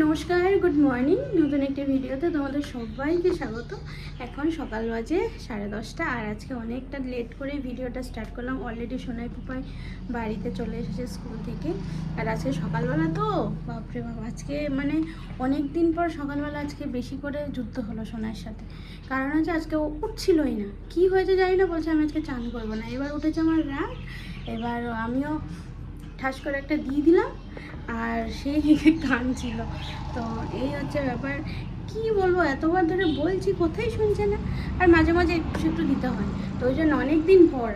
নমস্কার good morning নতুন একটি ভিডিওতে তোমাদের সবাইকে স্বাগত। এখন সকাল বাজে সাড়ে দশটা, আর আজকে অনেকটা লেট করে ভিডিওটা স্টার্ট করলাম। অলরেডি সোনাই পুপাই বাড়িতে চলে এসেছে স্কুল থেকে। আর আজকে সকালবেলা তো, বাপরে বাপ, আজকে মানে অনেক দিন পর সকালবেলা আজকে বেশি করে যুদ্ধ হলো সোনার সাথে। কারণ হচ্ছে আজকে ও উঠছিলই না। কি হয়েছে জানি না, বলছে আমি আজকে চান করব না। এবার উঠেছে আমার রাগ এবার আমিও ঠাস করে একটা দিয়ে দিলাম। আর সেই কাঁদছিল তো এই হচ্ছে ব্যাপার। কি বলব, এতবার ধরে বলছি, কোথায় শুনছে না? আর মাঝে মাঝে একটু একটু দিতে হয়। তো ওই জন্য অনেক দিন পর।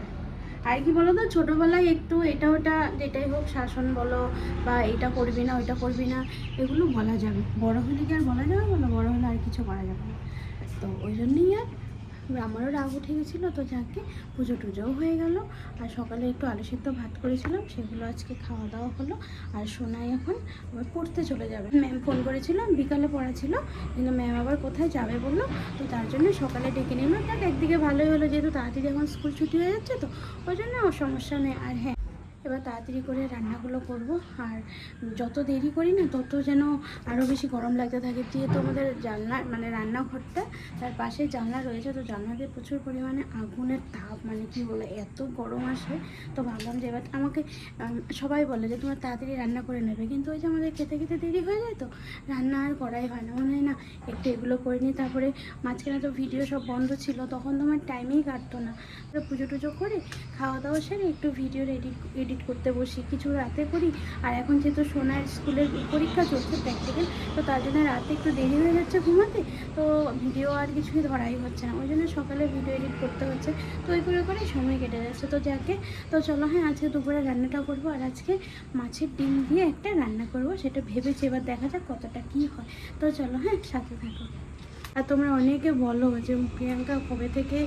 আর কি বলো তো ছোটোবেলায় একটু এটা ওটা, যেটাই হোক শাসন বলো বা এটা করবি না, ওইটা করবি না, এগুলো বলা যাবে। বড় হলে কি আর বলা যাবে বলো? বড় হলে আর কিছু করা যাবে না। তো ওই জন্যই আর আমারও রাগ উঠে গেছিল তো যাকে। পুজো টুজোও হয়ে গেল। আর সকালে একটু আলু সিদ্ধ ভাত করেছিলাম, সেগুলো আজকে খাওয়া দাওয়া হলো। আর সোনাই এখন আবার পড়তে চলে যাবে। ম্যাম ফোন করেছিলাম বিকালে পড়া ছিল। কিন্তু ম্যাম আবার কোথায় যাবে বলল? তো তার জন্য সকালে ডেকে নিল দেখ একদিকে ভালোই হলো, যেহেতু তাড়াতাড়ি এখন স্কুল ছুটি হয়ে যাচ্ছে তো, ওই জন্য ওর সমস্যা নেই। আর হ্যাঁ এবার তাড়াতাড়ি করে রান্নাগুলো করব। আর যত দেরি করি না, তত যেন আরও বেশি গরম লাগতে থাকে। যেহেতু আমাদের জানলা মানে রান্নাঘরটা, তার পাশে জানলা রয়েছে, তো জানলাতে প্রচুর পরিমাণে আগুনের তাপ মানে কি বলে, এত গরম আসে। তো ভাবলাম যে এবার আমাকে সবাই বলে যে তোমার তাড়াতাড়ি রান্না করে নেবে। কিন্তু ওই যে আমাদের খেতে খেতে দেরি হয়ে যায় তো, রান্না আর করাই হয় না। মনে হয় না, একটু এগুলো করে নিই। তারপরে মাঝখানে তো ভিডিও সব বন্ধ ছিল, তখন তো আমার টাইমেই কাটতো না। পুজো টুজো করে খাওয়া দাওয়া সেরে একটু ভিডিও এডিট এডিট করতে বসি, কিছু রাতে করি। আর এখন যেহেতু সোনার স্কুলের পরীক্ষা চলছে প্র্যাকটিক্যাল তো তার জন্য রাতে একটু দেরি হয়ে যাচ্ছে ঘুমাতে, তো ভিডিও আর কিছুই ধরাই হচ্ছে না। ওই জন্য সকালে ভিডিও এডিট করতে হচ্ছে। তো ওই করে করেই সময় কেটে যাচ্ছে। তো যাকে, তো চলো হ্যাঁ আজকে দুপুরে রান্নাটা করব। আর আজকে মাছের ডিম দিয়ে একটা রান্না করব। সেটা ভেবেছি এবার দেখা যাক কতটা কী হয়। তো চলো হ্যাঁ সাথে থাকো। আর তোমরা অনেকে বলো যে প্রিয়াঙ্কা কবে থেকে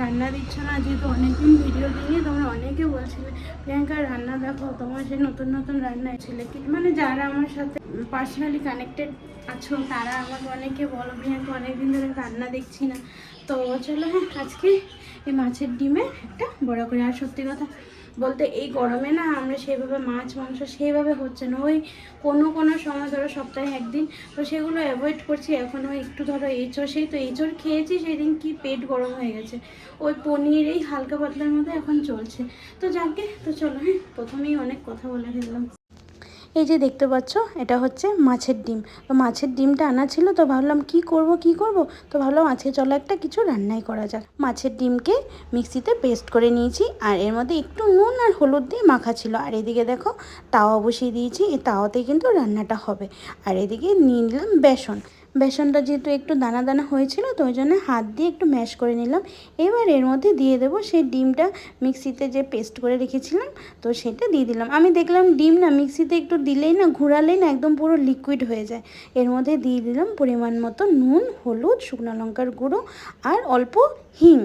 রান্না দিচ্ছ না? যেহেতু অনেকদিন ভিডিও দিইনি, তোমরা অনেকে বলছিলে, প্রিয়াঙ্কা, রান্না দেখো, তোমার সেই নতুন নতুন রান্না ছেলে মানে যারা আমার সাথে পার্সোনালি কানেক্টেড আছো, তারা আমাকে অনেকে বলো, প্রিয়াঙ্কা, অনেকদিন ধরে রান্না দেখছি না। তো চলো হ্যাঁ আজকে এই মাছের ডিমে একটা বড় করে। আর সত্যি কথা বলতে এই গরমে না আমরা সেভাবে মাছ, মাংস সেভাবে হচ্ছে না। ওই কোনো কোনো সময় ধরো সপ্তাহে একদিন, তো সেগুলো অ্যাভয়েড করছি। এখন ওই একটু ধরো এঁচড়, সেই তো এঁচড় খেয়েছি, সেদিন কি পেট গরম হয়ে গেছে। ওই পনির এই হালকা পাতলার মধ্যে এখন চলছে। তো যাকে, তো চলো হ্যাঁ প্রথমেই অনেক কথা বলে ফেললাম। এই যে দেখতে পাচ্ছ, এটা হচ্ছে মাছের ডিম। তো মাছের ডিমটা আনা ছিল, তো ভাবলাম কি করব কি করব? তো ভাবলাম আজকে চলো একটা কিছু রান্নাই করা যাক। মাছের ডিমকে মিক্সিতে পেস্ট করে নিয়েছি, আর এর মধ্যে একটু নুন আর হলুদ দিয়ে মাখা ছিল। আর এদিকে দেখো, তাওয়া বসিয়ে দিয়েছি, এই তাওয়াতে কিন্তু রান্নাটা হবে। আর এদিকে নিয়ে নিলাম বেসন। বেসনটা যেহেতু একটু দানা দানা হয়েছিল, তো ওই জন্য হাত দিয়ে একটু ম্যাশ করে নিলাম। এবার এর মধ্যে দিয়ে দেবো সেই ডিমটা মিক্সিতে যে পেস্ট করে রেখেছিলাম, তো সেটা দিয়ে দিলাম। আমি দেখলাম ডিম না মিক্সিতে একটু দিলেই না, ঘোরালেই না একদম পুরো লিকুইড হয়ে যায়। এর মধ্যে দিয়ে দিলাম পরিমাণ মতো নুন, হলুদ, শুকনো লঙ্কার গুঁড়ো আর অল্প হিং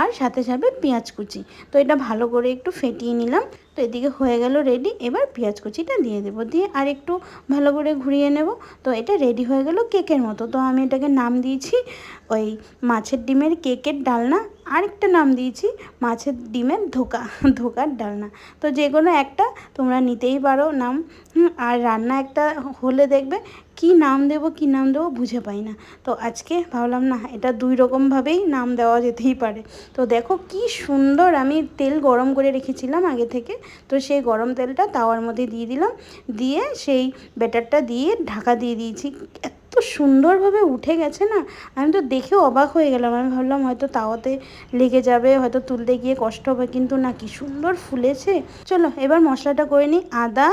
আর সাথে সাথে পেঁয়াজ কুচি। তো এটা ভালো করে একটু ফেটিয়ে নিলাম। তো এদিকে হয়ে গেল রেডি এবার পেঁয়াজ কুচিটা দিয়ে দেব। দিয়ে আর একটু ভালো করে ঘুরিয়ে নেব। তো এটা রেডি হয়ে গেল কেকের মতো। তো আমি এটাকে নাম দিয়েছি ওই মাছের ডিমের কেকের ডালনা। আরেকটা নাম দিয়েছি, মাছের ডিমের ধোকা, ধোকার ডালনা। তো যে কোনো একটা তোমরা নিতেই পারো নাম। আর রান্না একটা হলে দেখবে কি নাম দেবো, কি নাম দেবো বুঝে পাই না। তো আজকে ভাবলাম, না, এটা দুই রকমভাবেই নাম দেওয়া যেতেই পারে। তো দেখো কি সুন্দর আমি তেল গরম করে রেখেছিলাম আগে থেকে। তো সেই গরম তেলটা তাওয়ার মধ্যে দিয়ে দিলাম। দিয়ে সেই ব্যাটারটা দিয়ে ঢাকা দিয়ে দিয়েছি। এত সুন্দরভাবে উঠে গেছে না, আমি তো দেখেও অবাক হয়ে গেলাম। আমি ভাবলাম হয়তো তাওয়াতে লেগে যাবে, হয়তো তুলতে গিয়ে কষ্ট হবে, কিন্তু না, কি সুন্দর ফুলেছে। চলো, এবার মশলাটা করে নিই। আদা,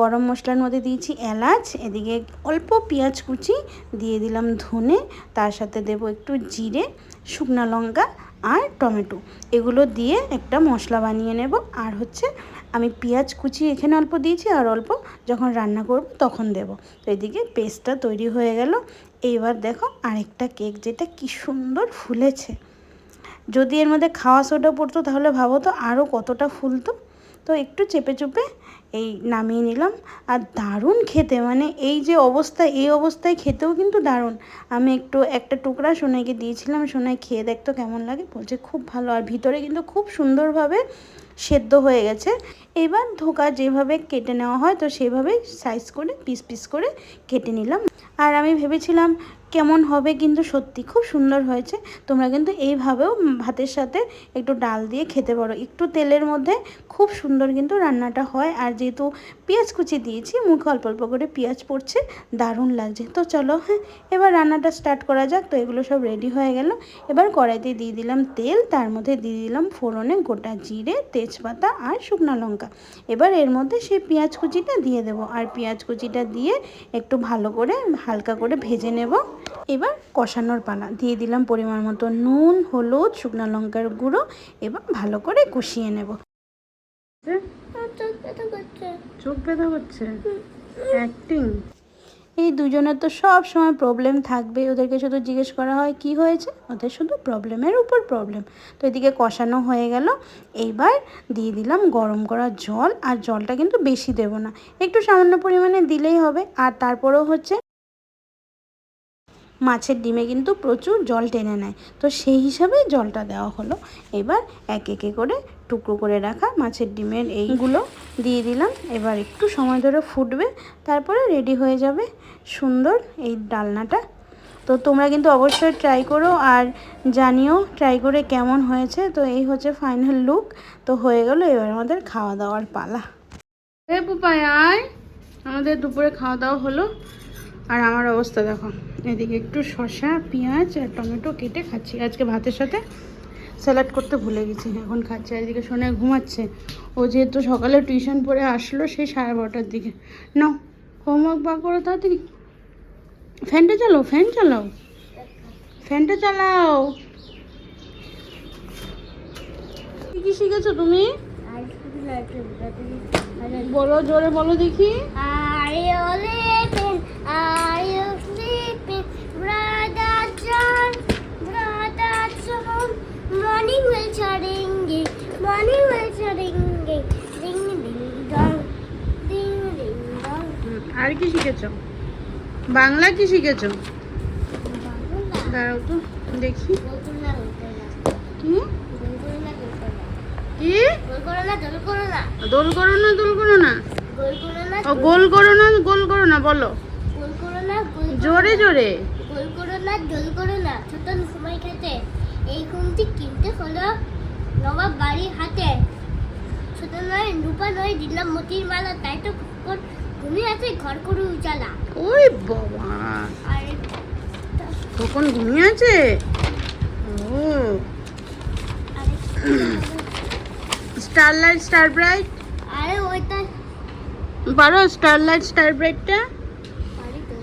গরম মশলার মধ্যে দিয়েছি এলাচ, এদিকে অল্প পেঁয়াজ কুচি দিয়ে দিলাম ধনে, তার সাথে দেবো একটু জিরে, শুকনো লঙ্কা আর টমেটো। এগুলো দিয়ে একটা মশলা বানিয়ে নেব। আর হচ্ছে আমি পেঁয়াজ কুচি এখানে অল্প দিয়েছি আর অল্প যখন রান্না করব তখন দেব। তো এদিকে পেস্টটা তৈরি হয়ে গেল। এইবার দেখো আরেকটা কেক যেটা কি সুন্দর ফুলেছে। যদি এর মধ্যে খাওয়া সোডা পড়তো তাহলে ভাবো তো আরও কতটা ফুলতো। তো একটু চেপে চুপে এই নামিয়ে নিলাম। আর দারুণ খেতে মানে এই যে অবস্থা, এই অবস্থায় খেতেও কিন্তু দারুণ। আমি একটু একটা টুকরা সোনাইকে দিয়েছিলাম, সোনাই খেয়ে দেখতো কেমন লাগে। বলছে, খুব ভালো। আর ভিতরে কিন্তু খুব সুন্দরভাবে সেদ্ধ হয়ে গেছে। এবার ধোকা যেভাবে কেটে নেওয়া হয়, তো সেভাবে সাইজ করে পিস পিস করে কেটে নিলাম। আর আমি ভেবেছিলাম কেমন হবে কিন্তু সত্যি খুব সুন্দর হয়েছে। তোমরা কিন্তু এইভাবেও ভাতের সাথে একটু ডাল দিয়ে খেতে পারো। একটু তেলের মধ্যে খুব সুন্দর কিন্তু রান্নাটা হয়। আর যেহেতু পেঁয়াজ কুচি দিয়েছি, মুখে অল্প অল্প করে পেঁয়াজ পড়ছে, দারুণ লাগছে। তো চলো হ্যাঁ এবার রান্নাটা স্টার্ট করা যাক। তো এগুলো সব রেডি হয়ে গেল। এবার কড়াইতে দিয়ে দিলাম তেল, তার মধ্যে দিয়ে দিলাম ফোড়নে গোটা জিরে, তেজপাতা আর শুকনো লঙ্কা। এবার এর মধ্যে সেই পেঁয়াজ কুচিটা দিয়ে দেবো। আর পেঁয়াজ কুচিটা দিয়ে একটু ভালো করে, হালকা করে ভেজে নেব। এবার কষানোর পালা। দিয়ে দিলাম পরিমাণ মতো নুন হলুদ শুকনো লঙ্কার গুঁড়ো এবার ভালো করে কষিয়ে নেব। চোখ ব্যথা করছে? অ্যাক্টিং এই দুজনের তো সব সময় প্রবলেম থাকবে। ওদেরকে শুধু জিজ্ঞেস করা হয় কি হয়েছে? ওদের শুধু প্রবলেমের উপর প্রবলেম তো এদিকে কষানো হয়ে গেল। এইবার দিয়ে দিলাম গরম করা জল। আর জলটা কিন্তু বেশি দেব না। একটু সামান্য পরিমাণে দিলেই হবে। আর তারপরেও হচ্ছে মাছের ডিমে কিন্তু প্রচুর জল টেনে নেয়। তো সেই হিসাবে জলটা দেওয়া হলো। এবার এক একে করে টুকরো করে রাখা মাছের ডিমের এইগুলো দিয়ে দিলাম। এবার একটু সময় ধরে ফুটবে, তারপরে রেডি হয়ে যাবে সুন্দর এই ডালনাটা। তো তোমরা কিন্তু অবশ্যই ট্রাই করো আর জানিও ট্রাই করে কেমন হয়েছে। তো এই হচ্ছে ফাইনাল লুক। তো হয়ে গেল এবার আমাদের খাওয়া দাওয়ার পালা। এ পুপায় আয়। আমাদের দুপুরে খাওয়া দাওয়া হলো। আর আমার অবস্থা দেখো। এদিকে একটু শসা পেঁয়াজ আর টমেটো কেটে খাচ্ছি। আজকে ভাতের সাথে স্যালাড করতে ভুলে গেছি এখন খাচ্ছি। আর এদিকে শোনে ঘুমাচ্ছে। ও যেহেতু সকালে টিউশন পড়ে আসলো সেই সাড়ে বারোটার দিকে। নাও হোমওয়ার্ক বা করো তাড়াতাড়ি। ফ্যানটা চালাও ফ্যান চালাও। ফ্যানটা চালাও। কি কি শিখেছো তুমি? বলো জোরে বলো দেখি। you sleeping? Are you sleeping? Brother John, Brother John. Morning will ring, morning will ring, ding ding dong, ding ding dong. আর কি শিখেছো বাংলা কি শিখেছো দাঁড়াও তো দেখি কি দোল করো না দোল করো না ও গোল করো না গোল করো না বলো জোরে জোরে। গোল করো না জল করো না ছোট সময় খেতে। এই ঘুমটি কিনতে হলো নবাব বাড়ির হাতে। ছোট নয় রূপা নয় দিলাম মতির মালা তাই তো ঘুমিয়ে আছে ঘর করে উজালা। ওই বাবা। আর কখন ঘুমিয়ে আছে? ও। স্টারলাইট স্টার ব্রাইট আরে ওইটা পারো স্টারলাইট স্টার ব্রাইটটা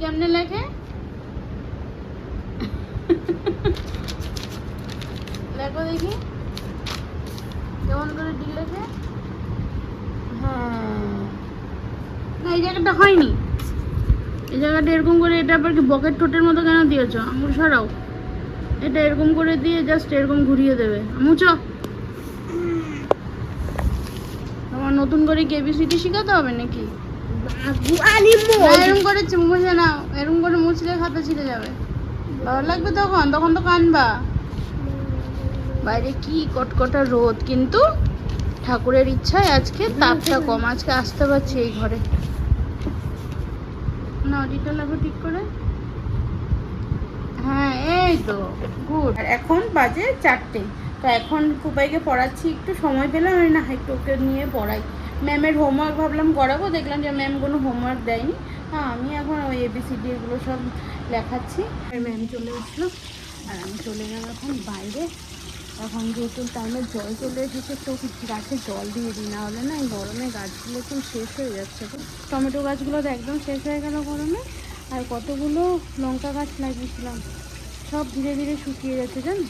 কেমনে লেখে লেখো দেখি। কেমন করে ডি লেখে হ্যাঁ। না এই জায়গাটা হয়নি। এই জায়গাটা এরকম করে এটা আবার কি বকেট ঠোঁটের মতো কেন দিয়েছ? আঙুল সরাও। এটা এরকম করে দিয়ে জাস্ট এরকম ঘুরিয়ে দেবে। মুছো। তোমার নতুন করে কেবিসিটি শিখাতে হবে নাকি? এরম করে মুছে নাও, এরম করে মুছলে খাতা ছিঁড়ে যাবে। ভালো লাগবে তখন তখন তো কানবা। বাইরে কি কটকটা রোদ, কিন্তু ঠাকুরের ইচ্ছায় আজকে তাপটা কম, আজকে আসতে পারছি এই ঘরে। না ডিটা লাগো ঠিক করে? হ্যাঁ এই তো, গুড। এখন বাজে চারটে, তো এখন কুপাইকে পড়াচ্ছি, একটু সময় পেলাম না, একটু ওকে নিয়ে পড়াই। ম্যামের হোমওয়ার্ক ভাবলাম করাবো, দেখলাম যে ম্যাম কোনো হোমওয়ার্ক দেয়নি। হ্যাঁ আমি এখন ওই এবিসিডি এগুলো সব লেখাচ্ছি। আর ম্যাম চলে এসলো আর আমি চলে গেলাম এখন বাইরে। এখন যেহেতু টাইমে জল চলে এসেছে, তো গাছে জল দিয়ে দিই, না হলে না এই গরমে গাছগুলো একদম শেষ হয়ে যাচ্ছে। তো টমেটো গাছগুলো তো একদম শেষ হয়ে গেল গরমে। আর কতগুলো লঙ্কা গাছ লাগিয়েছিলাম, সব ধীরে ধীরে শুকিয়ে যাচ্ছে, জানো?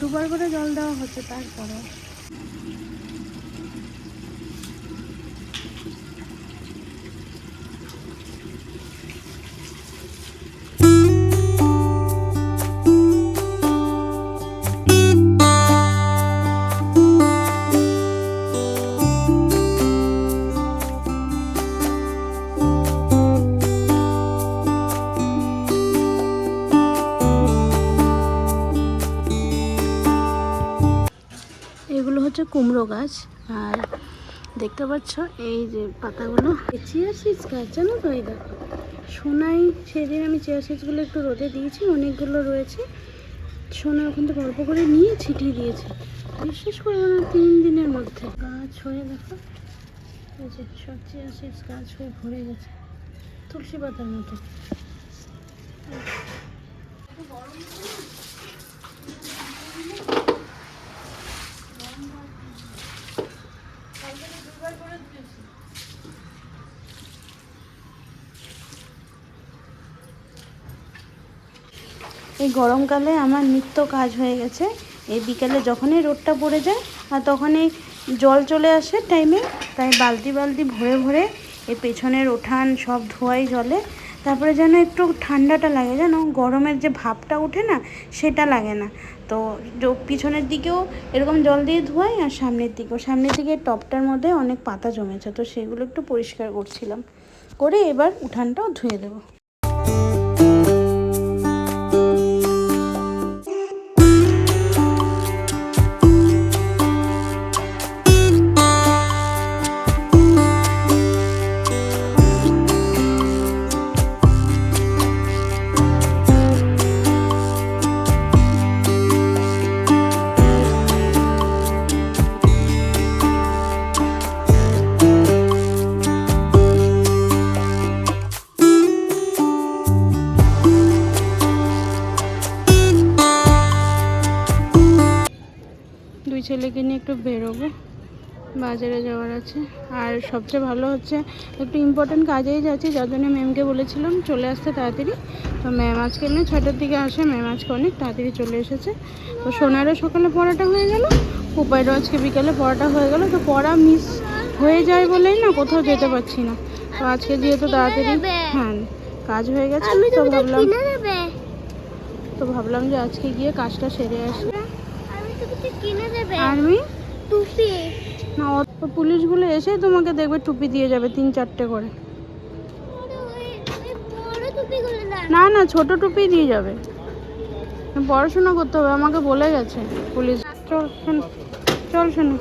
দুবার করে জল দেওয়া হচ্ছে তারপরে কুমড়ো গাছ। আর দেখতে পাচ্ছ, এই যে পাতাগুলো। চেয়ার সিজ গাছ, জানো তো এই দেখো। সোনাই, সেদিন আমি চেয়ার সিজগুলো একটু রোদে দিয়েছি, অনেকগুলো রয়েছে। সোনা ওখান থেকে অল্প করে নিয়ে ছিটিয়ে দিয়েছে। বিশ্বাস করব না, তিন দিনের মধ্যে। গাছ হয়ে দেখো। এই যে সব চেয়ার সিজ গাছ হয়ে ভরে গেছে। তুলসী পাতার মতো। এই গরমকালে আমার নিত্য কাজ হয়ে গেছে। এই বিকালে যখনই রোদটা পড়ে যায় আর তখনই জল চলে আসে টাইমে তাই বালতি বালতি ভরে ভরে এই পেছনের উঠান সব ধোয়াই জলে। তারপরে যেন একটু ঠান্ডাটা লাগে, যেন গরমের যে ভাবটা ওঠে না, সেটা লাগে না। তো পিছনের দিকেও এরকম জল দিয়ে ধোয়াই আর সামনের দিকেও। সামনের দিকে টপটার মধ্যে অনেক পাতা জমেছে, তো সেগুলো একটু পরিষ্কার করছিলাম। করে এবার উঠানটাও ধুয়ে দেবো। ছেলেকে নিয়ে একটু বেরোবো। বাজারে যাওয়ার আছে। আর সবচেয়ে ভালো হচ্ছে একটু ইম্পর্টেন্ট কাজেই যাচ্ছি যার জন্য ম্যামকে বলেছিলাম চলে আসতে তাড়াতাড়ি। তো ম্যাম আজকে এমনি ছটার দিকে আসে ম্যাম আজকে অনেক তাড়াতাড়ি চলে এসেছে। তো সোনারও সকালে পড়াটা হয়ে গেল উপায়রও আজকে বিকালে পড়াটা হয়ে গেল। তো পড়া মিস হয়ে যায় বলেই না কোথাও যেতে পারছি না। তো আজকে যেহেতু তাড়াতাড়ি হ্যাঁ কাজ হয়ে গেছে তো ভাবলাম তো ভাবলাম যে আজকে গিয়ে কাজটা সেরে আসি। আমি তুমি কিনে দেবে আর্মি? টুপি। না অত পুলিশগুলো এসে তোমাকে দেখবে টুপি দিয়ে যাবে তিন চারটে করে। না না ছোট টুপি দিয়ে যাবে। পড়াশোনা করতে হবে আমাকে বলে গেছে পুলিশ। চল শোনো চল শোনো।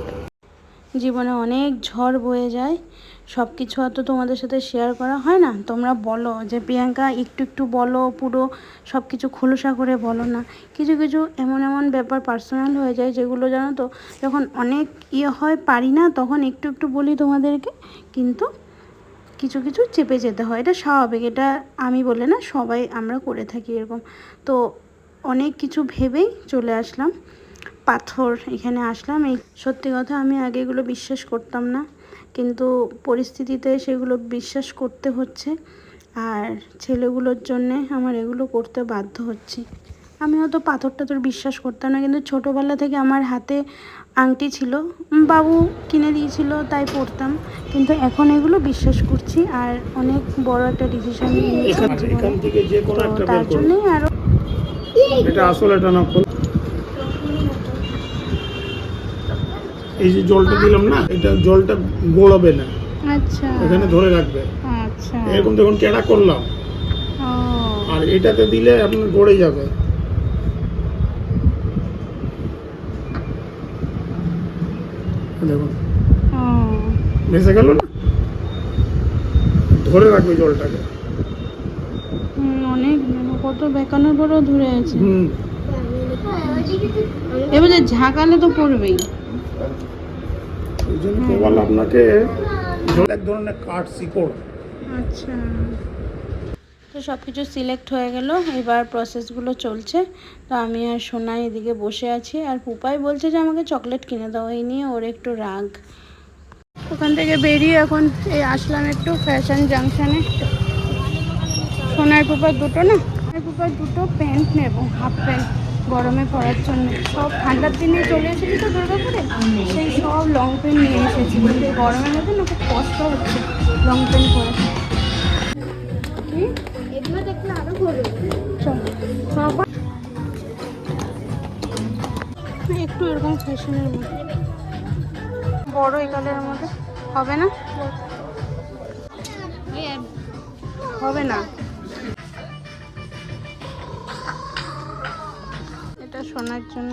জীবনে অনেক ঝড় বয়ে যায়। সব কিছু হয়তো তোমাদের সাথে শেয়ার করা হয় না। তোমরা বলো যে, প্রিয়াঙ্কা, একটু একটু বলো পুরো সব কিছু খোলসা করে বলো না। কিছু কিছু এমন এমন ব্যাপার পার্সোনাল হয়ে যায় যেগুলো জানো তো, যখন অনেক ইয়ে হয় পারি না, তখন একটু একটু বলি তোমাদেরকে। কিন্তু কিছু কিছু চেপে যেতে হয়। এটা স্বাভাবিক। এটা আমি বলে না, সবাই আমরা করে থাকি এরকম। তো অনেক কিছু ভেবেই চলে আসলাম। পাথর এখানে আসলাম। এই সত্যি কথা আমি আগে এগুলো বিশ্বাস করতাম না। কিন্তু পরিস্থিতিতে সেগুলো বিশ্বাস করতে হচ্ছে। আর ছেলেগুলোর জন্যে আমার এগুলো করতে বাধ্য হচ্ছি। আমি হয়তো পাথরটা তোর বিশ্বাস করতাম না কিন্তু ছোটোবেলা থেকে আমার হাতে আংটি ছিল। বাবু কিনে দিয়েছিল তাই পরতাম। কিন্তু এখন এগুলো বিশ্বাস করছি আর অনেক বড় একটা ডিসিশন নিয়েছি তার জন্যই আরও এটা আসলে এটা না এই যে জলটা দিলাম না এটা জলটা গোড়াবে না। আচ্ছা। এখানে ধরে রাখবে। আচ্ছা। এরকম দেখুন কেডা করলাম। আর এটাতে দিলে আপনার গড়ে যাবে। দেখুন। ভেসে গেল না? ধরে রাখবে জলটাকে। অনেক কত বেকানোর পরেও ধরে আছে। হুম। এবারে ঝাঁকালে তো পড়বেই। ওই জন্য কেবল আপনাকে এক ধরনের কাঠ শিকড়। আচ্ছা। তো সব কিছু সিলেক্ট হয়ে গেল এবার প্রসেসগুলো চলছে। তো আমি আর সোনাই এদিকে বসে আছি আর পুপাই বলছে যে আমাকে চকলেট কিনে দাও এই নিয়ে ওর একটু রাগ। ওখান থেকে বেরিয়ে এখন এই আসলাম একটু ফ্যাশন জাংশনে সোনার পুপার দুটো না? সোনার পুপার দুটো প্যান্ট নেব হাফ প্যান্ট গরমে পড়ার জন্য। সব ঠান্ডার দিনে চলে এসেছি তো দুর্গাপুরে? সেই সব লং প্যান্ট নিয়ে এসেছি। কিন্তু গরমের মধ্যে না খুব কষ্ট হচ্ছে লং প্যান্ট পরে। একটু এরকম ফ্যাশনের মধ্যে। বড় এই কালারের মধ্যে। হবে না? হবে না? শোনার জন্য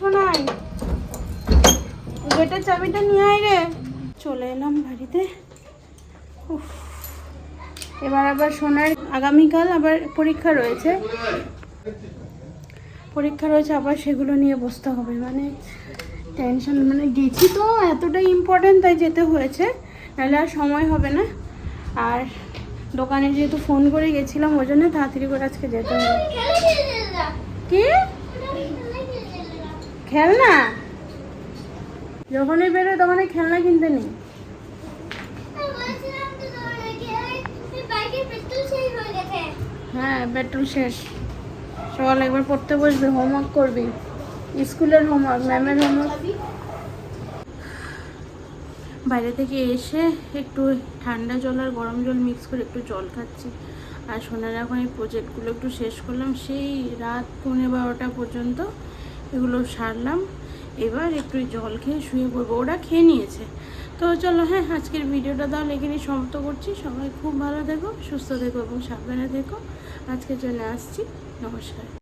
শোনাই, গেটের চাবিটা নিয়ে আয় রে। চলে এলাম বাড়িতে। উফ। এবার আবার সোনার আগামীকাল আবার পরীক্ষা রয়েছে। পরীক্ষা রয়েছে, আবার সেগুলো নিয়ে বসতে হবে। মানে টেনশন মানে গেছি তো, এতটাই ইম্পর্টেন্ট তাই যেতে হয়েছে। নাহলে আর সময় হবে না। আর দোকানে যেহেতু ফোন করে গেছিলাম ওই জন্য তাড়াতাড়ি করে আজকে যেতে হবে। কি? খেলনা? যখনই বেরোয় তখনই খেলনা কিনতে নেই। হ্যাঁ পেট্রোল শেষ। সকাল একবার পড়তে বসবে হোমওয়ার্ক করবি। স্কুলের হোমওয়ার্ক ম্যামের হোমওয়ার্ক বাইরে থেকে এসে একটু ঠান্ডা জল আর গরম জল মিক্স করে একটু জল খাচ্ছি। আর সোনার এখন এই প্রজেক্টগুলো একটু শেষ করলাম। সেই রাত পৌনে বারোটা পর্যন্ত এগুলো সারলাম। এবার একটু জল খেয়ে শুয়ে পড়ব। ওরা খেয়ে নিয়েছে। তো চলো হ্যাঁ আজকের ভিডিওটা তাহলে এখানেই সমাপ্ত করছি। সবাই খুব ভালো থেকো, সুস্থ থেকো এবং সাবধানে থেকো। আজকের জন্য আসছি। নমস্কার।